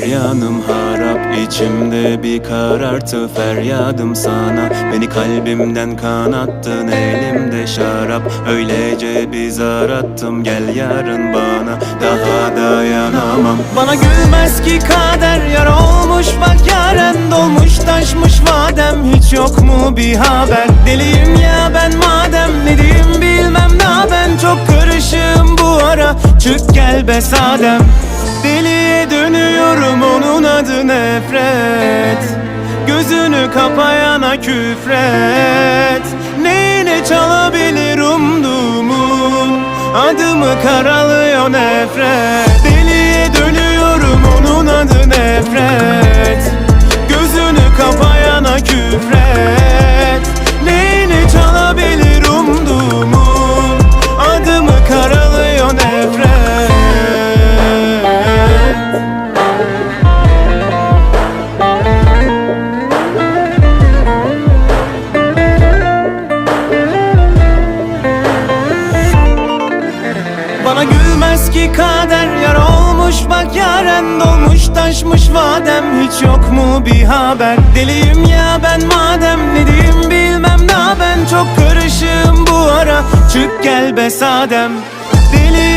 Canım harap içimde bir karartı feryadım sana. Beni kalbimden kanattın elimde şarap. Öylece bir zar attım gel yarın bana. Daha dayanamam. Bana gülmez ki kader Yar olmuş bak yaren dolmuş taşmış vadem. Hiç yok mu bir haber? Deliyim ya ben madem Ne diyeyim bilmem. Daha ben Çok karışığım bu ara. Çık gel be sadem Deliye dönüyorum onun adı nefret. Gözünü kapayana küfret. Neyine çalabilir umduğumun Adımı karalıyor nefret. Deliye dönüyorum onun adı nefret. Gözünü kapayana küfret ki kader Yar olmuş bak yaren dolmuş taşmış vadem. Hiç yok mu bir haber? Deliyim ya ben madem Ne diyeyim bilmem. Daha ben Çok karışığım bu ara. Çık gel be sadem. Deliye